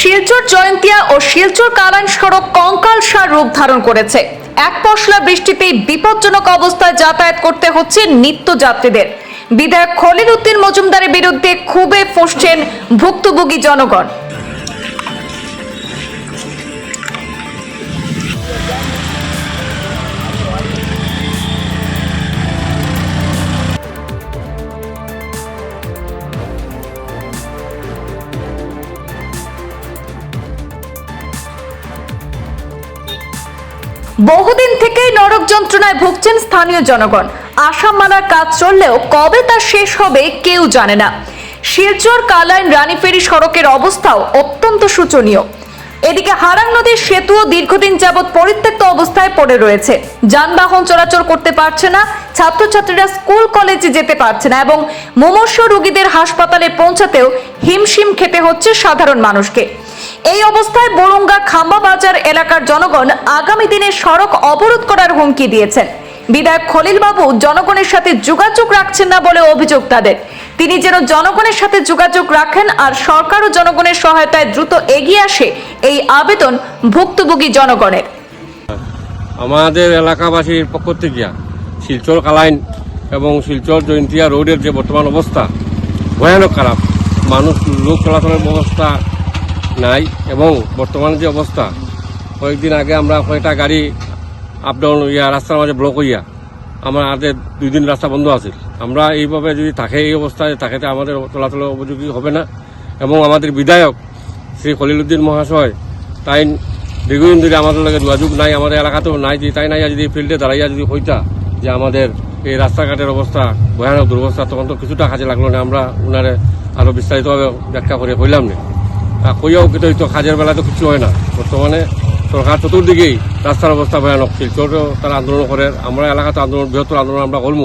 শিলচর জয়ন্তিয়া ও শিলচর কালান সড়ক কঙ্কাল সার রূপ ধারণ করেছে। এক পশলা বৃষ্টিতে বিপজ্জনক অবস্থায় যাতায়াত করতে হচ্ছে নিত্য যাত্রীদের বিধায়ক খলিল উদ্দিন মজুমদারের বিরুদ্ধে খুবই ফুঁসছেন ভুক্তভোগী জনগণ। বহুদিন থেকেই নরক যন্ত্রণায় ভুগছেন স্থানীয় জনগণ। আসাম মালার কাজ চললেও কবে তা শেষ হবে কেউ জানে না। শিলচর, কালাইন রানীফেরি সড়কের অবস্থাও অত্যন্ত শোচনীয়। এদিকে হারাং নদীর সেতুও দীর্ঘদিন যাবৎ পরিত্যক্ত অবস্থায় পড়ে রয়েছে। যানবাহন চলাচল করতে পারছে না, ছাত্রছাত্রীরা স্কুল, কলেজে যেতে পারছে না এবং মুমূর্ষ রোগীদের হাসপাতালে পৌঁছাতেও হিমশিম খেতে হচ্ছে সাধারণ মানুষকে। এই অবস্থায় বরুঙ্গা খাম্বা বাজার এলাকার জনগণ আগামী দিনে সড়ক অবরোধ করার হুমকি দিয়েছেন। বিধায়ক খলিল বাবু জনগণের সাথে যোগাযোগ রাখছেন না বলে অভিযোগ তাদের। তিনি যেন জনগণের সাথে যোগাযোগ রাখেন আর সরকার ও জনগণের সহায়তায় দ্রুত এগিয়ে আসে এই আবেদন ভুক্তভোগী জনগণের। আমাদের এলাকাবাসীর পক্ষ থেকে শিলচর কালাইন এবং শিলচর জয়ন্তিয়া রোডের যে বর্তমান অবস্থা, ভয়ানক খারাপ। মানুষ লোক চলাচলের ব্যবস্থা নাই এবং বর্তমান যে অবস্থা, কয়েকদিন আগে আমরা কয়েকটা গাড়ি আপ ডাউন ইয়া, রাস্তার মাঝে ব্লক হইয়া, আমার আমাদের দুই দিন রাস্তা বন্ধ আছে আমরা এইভাবে যদি থাকে এই অবস্থায় থাকে তো আমাদের চলাচল উপযোগী হবে না। এবং আমাদের বিধায়ক শ্রী খলিলুদ্দিন মহাশয়, তাই দীর্ঘদিন ধরে আমাদের লগে যোগাযোগ নাই, আমাদের এলাকাতেও নাই, যে তাই নাই যদি ফিল্ডে দাঁড়াইয়া যদি হইতা, যে আমাদের এই রাস্তাঘাটের অবস্থা, ভয়ানক দুরবস্থা, তখন তো কিছুটা কাজে লাগল না, আমরা উনারে আরও বিস্তারিতভাবে ব্যাখ্যা করে হইলাম না। কইয়াও কিন্তু হয়তো কাজের বেলা তো কিছু হয় না। বর্তমানে সরকার চতুর্দিকেই রাস্তার অবস্থা ভয়ানক। শিলচরেও তারা আন্দোলন করে আমরা এলাকাতে আন্দোলন বৃহত্তর আন্দোলন আমরা করব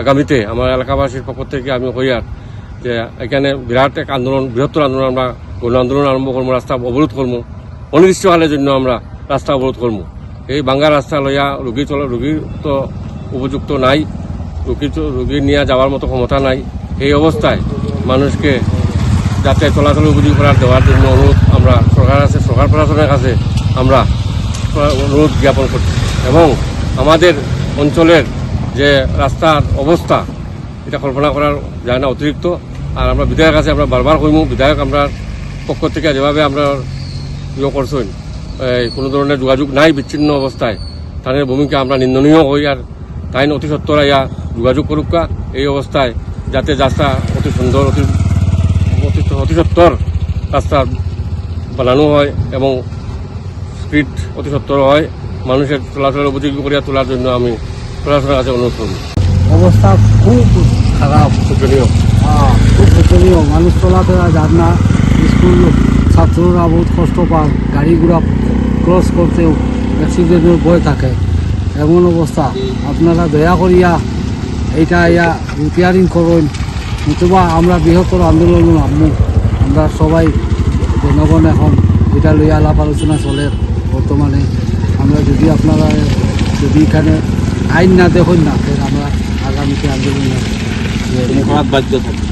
আগামীতে। আমার এলাকাবাসীর পক্ষ থেকে আমি হইয়ার যে এখানে বিরাট এক আন্দোলন বৃহত্তর আন্দোলন আমরা গণ আন্দোলন আরম্ভ করব রাস্তা অবরোধ করব অনির্দিষ্টকালের জন্য আমরা রাস্তা অবরোধ করব এই বাঙ্গা রাস্তা লইয়া রুগী চলে রুগীর তো উপযুক্ত নাই। রুগী রুগী নিয়ে যাওয়ার মতো ক্ষমতা নাই। এই অবস্থায় মানুষকে যাতে চলাচল উপযোগী করার দেওয়ার জন্য অনুরোধ আমরা, সরকার আছে, সরকার প্রশাসনের কাছে আমরা অনুরোধ জ্ঞাপন করছি। এবং আমাদের অঞ্চলের যে রাস্তার অবস্থা, এটা কল্পনা করার যায় না অতিরিক্ত। আর আমরা বিধায়কের কাছে আমরা বারবার কইমু, বিধায়ক আমরা পক্ষ থেকে যেভাবে আমরা ইয়ে করছেন কোনো ধরনের যোগাযোগ নাই, বিচ্ছিন্ন অবস্থায়, তাদের ভূমিকা আমরা নিন্দনীয় হই আর তাই অতি সত্তর ইয়া যোগাযোগ করুকা এই অবস্থায় যাতে রাস্তা অতি সুন্দর, অতি অতি অতি সত্তর রাস্তা বানানো হয় এবং স্পিড অতি সত্তর হয় মানুষের চলাচলের উপযোগী করিয়া তোলার জন্য আমি প্রশাসনের কাছে অনুরোধ করব। অবস্থা খুব খারাপ। শোচনীয়। খুব শোচনীয়। মানুষ চলাফেরা যান না স্কুল ছাত্ররা বহুত কষ্ট পায় গাড়ি ঘোড়া ক্রস করতেও অ্যাক্সিডেন্টের ভয় থাকে। এমন অবস্থা। আপনারা দয়া করিয়া এইটা ইয়া রিপেয়ারিং করুন। নতুবা আমরা বৃহত্তর আন্দোলন নামু আমরা সবাই জনগণ এখন এটা লইয়া আলাপ আলোচনা চলে বর্তমানে। আমরা যদি আপনারা যদি এখানে আইন না দেখুন না আমরা আগামীতে আন্দোলন বাধ্য থাকবে